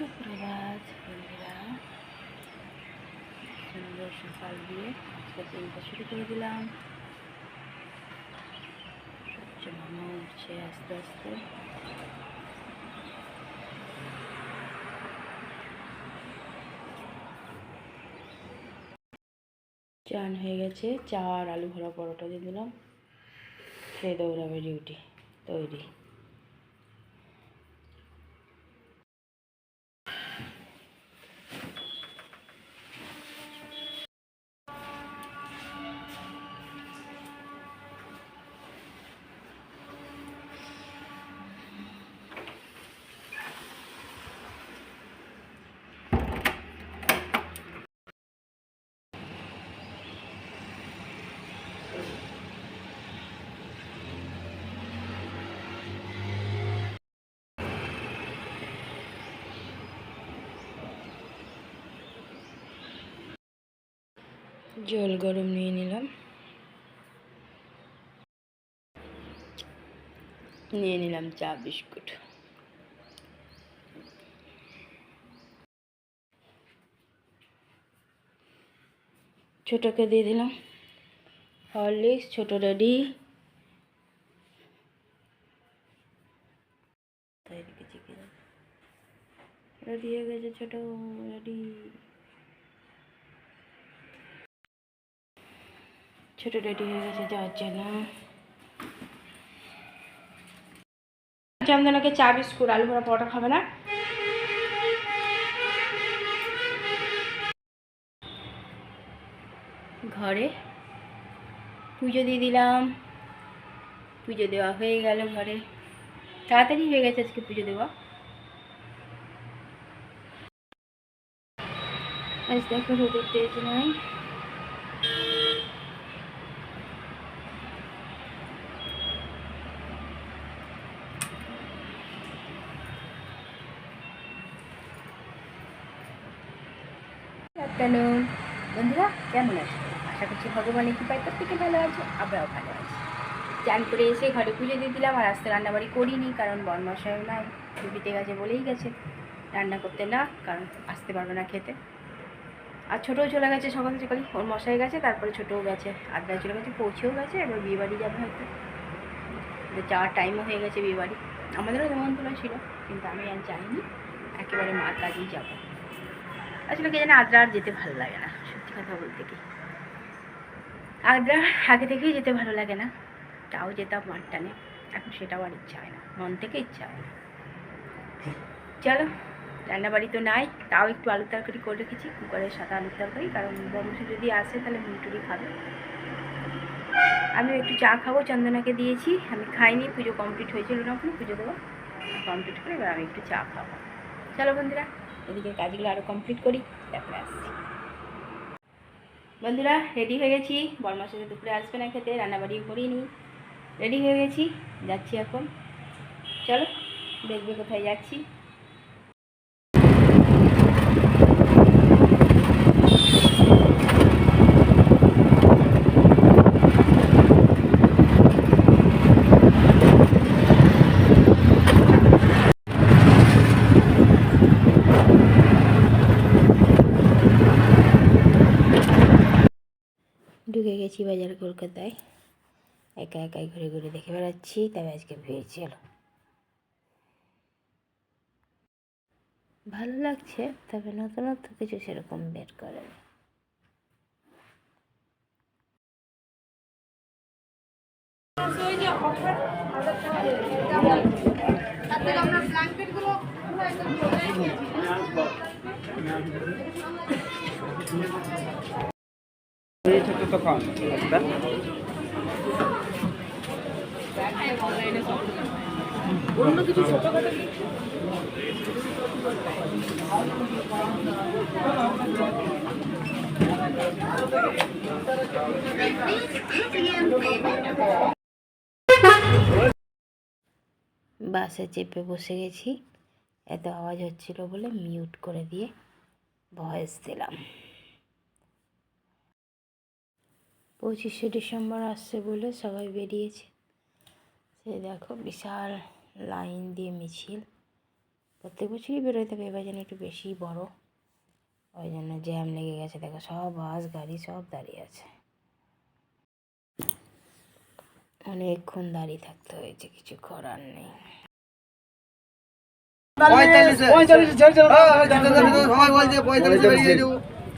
সুপ্রভাত। বন্ধুরা, সুন্দর সকাল দিয়ে আজকে দিনটা শুরু করে দিলাম। সূর্য মামা উঠছে আস্তে আস্তে। চান হয়ে গেছে, চা আর আলু ভরা পরোটা দিয়ে দিলাম। খেয়ে দৌড়াবে ডিউটি, তৈরি। জল গরম নিয়ে নিলাম। নিয়ে নিলাম চা, বিস্কুট। ছোটোকে দিয়ে দিলাম। হরলিক্স, ছোটো রেডি। রেডি হয়ে গেছে ছোটো, রেডি। ছোট রেডি হয়ে গেছে যাওয়ার জন্য চন্দনাকে চা, বিস্কুট, আলু ভরা পরোটা খাবে না? ঘরে পুজো দিয়ে দিলাম। পুজো দেওয়া হয়ে গেল ঘরে। তাড়াতাড়ি হয়ে গেছে আজকে পুজো দেওয়া। আজ দেখো রোদের তেজ নয় আফটারনুন বন্ধুরা, কেমন আছো? আশা করছি ভগবানের কৃপায় প্রত্যেকে ভালো আছো, আমরাও ভালো আছি। চান করে এসে ঘরে পুজো দিয়ে দিলাম, আর আজকে রান্নাবাড়ি করিনি, কারণ বনমশাই নাই ছুটিতে গেছে বলেই গেছে। রান্না করতে না, কারণ আসতে পারবে না খেতে। আর ছোটোও চলে গেছে সকাল সকালে, ওর মশাই গেছে, তারপরে ছোটোও গেছে আড্ডায় চলে গেছে, পৌঁছেও গেছে, এবার বিয়ে বাড়ি যাবে হয়তো। যাওয়ার টাইমও হয়ে গেছে বিয়ে বাড়ি আমাদেরও নেমন্তন্ন ছিল, কিন্তু আমি আর যাইনি, একেবারে মার কাজেই যাব। আসলে কে জানে আদ্রা আর যেতে ভালো লাগে না, সত্যি কথা বলতে কি। আদ্রা আগে থেকেই যেতে ভালো লাগে না, তাও যেতাম মার টানে, এখন সেটাও আর ইচ্ছা হয় না, মন থেকে ইচ্ছা হয় না। চলো, রান্নাবাড়ি তো নাই, তাও একটু আলু তরকারি করে রেখেছি কুকারের সাথে আলুর তরকারি, কারণ বংশ যদি আসে তাহলে মুটুরি খাবে। আমিও একটু চা খাব, চন্দনাকে দিয়েছি, আমি খাইনি, পুজো কমপ্লিট হয়েছিল না পুজো দেবো, কমপ্লিট করে এবার আমি একটু চা খাব। চলো বন্ধুরা এদিকে কাজগুলো আরও কমপ্লিট করি, তারপরে আসছি। বন্ধুরা রেডি হয়ে গেছি। বর্মার সাথে দুপুরে আসবে না খেতে রান্নাবাড়িও করিনি। রেডি হয়ে গেছি, যাচ্ছি এখন। চলো, দেখবে কোথায় যাচ্ছি। গেছি বাজার কলকাতায়। একা একাই ঘুরে ঘুরে দেখে বেড়াচ্ছি, তবে আজকে ভিড় ছিল। ভালো লাগছে, তবে নতুনত্ব কিছু সেরকম বের করে বাসে চেপে বসে গেছি। এত আওয়াজ হচ্ছিল বলে মিউট করে দিয়ে ভয়েস দিলাম। পঁচিশে ডিসেম্বর আসছে বলে সবাই বেরিয়েছে সে দেখো বিশাল লাইন দিয়ে মিছিল প্রত্যেক বছরই বেরোয় তবে এবার যেন একটু বেশি বড় ওই জন্য জ্যাম লেগে গেছে দেখো সব বাস গাড়ি সব দাঁড়িয়ে আছে অনেকক্ষণ দাঁড়িয়ে থাকতে হয়েছে কিছু করার নেই পঁয়তাল্লিশে পঁয়তাল্লিশে।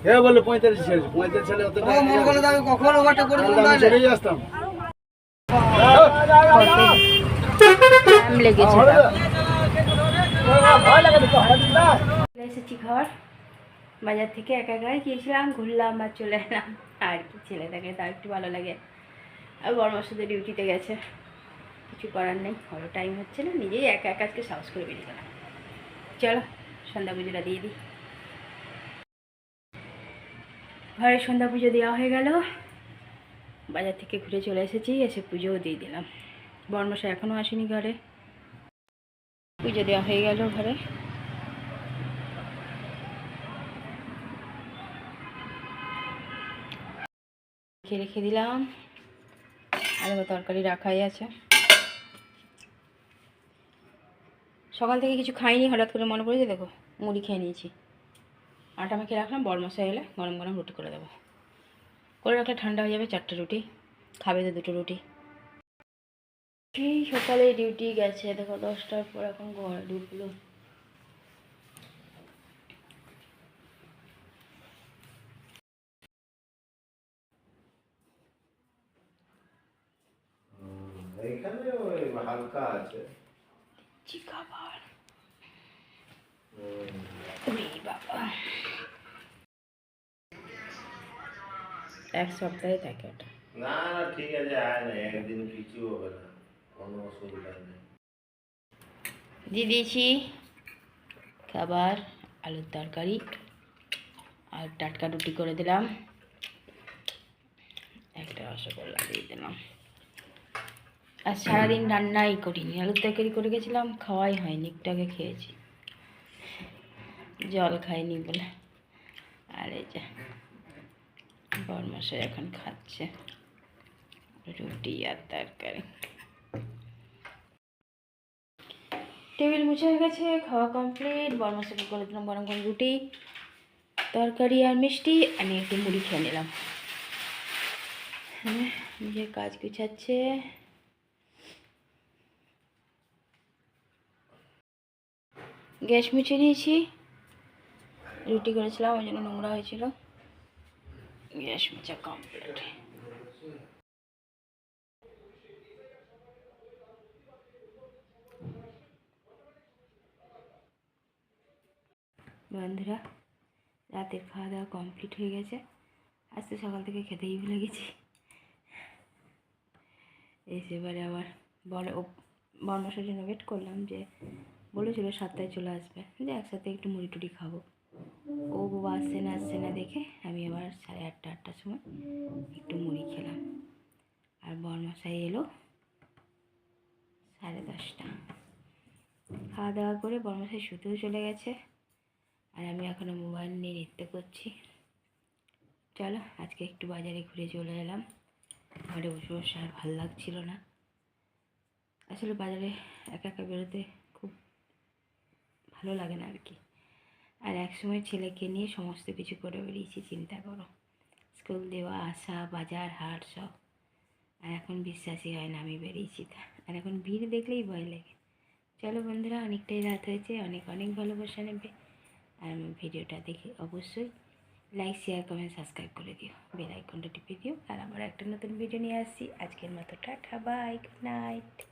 হ্যাঁ, বলছে পঁয়তাল্লিশে ছেড়েছে। পঁয়তাল্লিশ ছেড়ে অত মনে করলে আমি কখন ওভারটা করে দেবো আমি আসতাম। এসেছি ঘর। বাজার থেকে একা একাই গিয়েছিলাম ঘুরলাম আর চলে এলাম। আর কি ছেলে থাকে তার একটু ভালো লাগে। আর বড় সাথে ডিউটিতে গেছে। কিছু করার নেই ভালো টাইম হচ্ছে না নিজেই একা একা আজকে সাহস করে বেরিয়ে গেলাম। চলো সন্ধ্যা পুজোটা দিয়ে দিই। ঘরে সন্ধ্যা পুজো দেওয়া হয়ে গেল। বাজার থেকে ঘুরে চলে এসেছি, এসে পুজোও দিয়ে দিলাম। বর্মশা এখনও আসেনি ঘরে। পুজো দেওয়া হয়ে গেল ঘরে। রেখে রেখে দিলাম। আলু তরকারি রাখাই আছে। সকাল থেকে কিছু খাইনি, হঠাৎ করে মনে পড়েছে, দেখো, মুড়ি খেয়ে নিয়েছি। আটা মেখে রাখলাম বড় মশা এলে গরম গরম রুটি করে দেবো। করে রাখলে ঠান্ডা হয়ে যাবে চারটে রুটি খাবে তো দুটো রুটি। সেই সকালে ডিউটি গেছে দেখো দশটার পর এখন ঘরে ঢুকলো। হালকা আছে। খাবার। এক সপ্তাহে থাকে ওটা। না না ঠিক আছে আয় না একদিন কিছু হবে না কোনো অসুবিধা নেই। দিয়ে দিয়েছি খাবার আলুর তরকারি আর টাটকা রুটি করে দিলাম। একটা রসগোল্লা দিয়ে দিলাম। আর সারাদিন রান্নাই করিনি আলুর তরকারি করে গেছিলাম খাওয়াই হয়নি একটু আগে খেয়েছি। জল খাইনি বলে। আর এই যে বরমাসে এখন খাচ্ছে রুটি আর তরকারি। টেবিল মুছে হয়ে গেছে, খাওয়া কমপ্লিট। বরমাসাকে করে দিলাম গরম গরম রুটি, তরকারি আর মিষ্টি। আমি একটু মুড়ি খেয়ে নিলাম। হ্যাঁ নিজের কাজ গুছাচ্ছে। গ্যাস মুছে নিয়েছি। রুটি করেছিলাম, ওই জন্য নোংরা হয়েছিল। গ্যাস মুছা কমপ্লিট বন্ধুরা, রাতের খাওয়া দাওয়া কমপ্লিট হয়ে গেছে। আজ তো সকাল থেকে খেতেই ভুলে গেছি। এসে এবারে আবার বর্মশার জন্য ওয়েট করলাম যে বলেছিল সাতটায় চলে আসবে। যে একসাথে একটু মুড়ি টুড়ি খাব। ও বাবা আসছে না আসছে না দেখে আমি আবার সাড়ে আটটা, আটটার সময় একটু মুড়ি খেলাম। আর বর্মশাই এলো সাড়ে দশটা। খাওয়া দাওয়া করে বর্মশাই শুতেও চলে গেছে। আর আমি এখনও মোবাইল নিয়ে নৃত্য করছি। চলো, আজকে একটু বাজারে ঘুরে চলে এলাম। ঘরে বসে বসে আর ভালো লাগছিল না। আসলে বাজারে একা একা বেরোতে খুব ভালো লাগে না আর কি। আর এক সময় ছেলেকে নিয়ে সমস্ত কিছু করে বেরিয়েছি, চিন্তা করো। স্কুল দেওয়া, আসা, বাজার, হাট সব। আর এখন বিশ্বাসই হয় না আমি বেরিয়েছি তা। আর এখন ভিড় দেখলেই ভয় লাগে। চলো বন্ধুরা, অনেকটাই রাত হয়েছে, অনেক অনেক ভালোবাসা নেবে। আর আমার ভিডিওটা দেখে অবশ্যই লাইক শেয়ার কমেন্ট সাবস্ক্রাইব করে দিও। বেল আইকনটা টিপে দিও। আর আবার একটা নতুন ভিডিও নিয়ে আসছি। আজকের মতো টাটা বাই গুড নাইট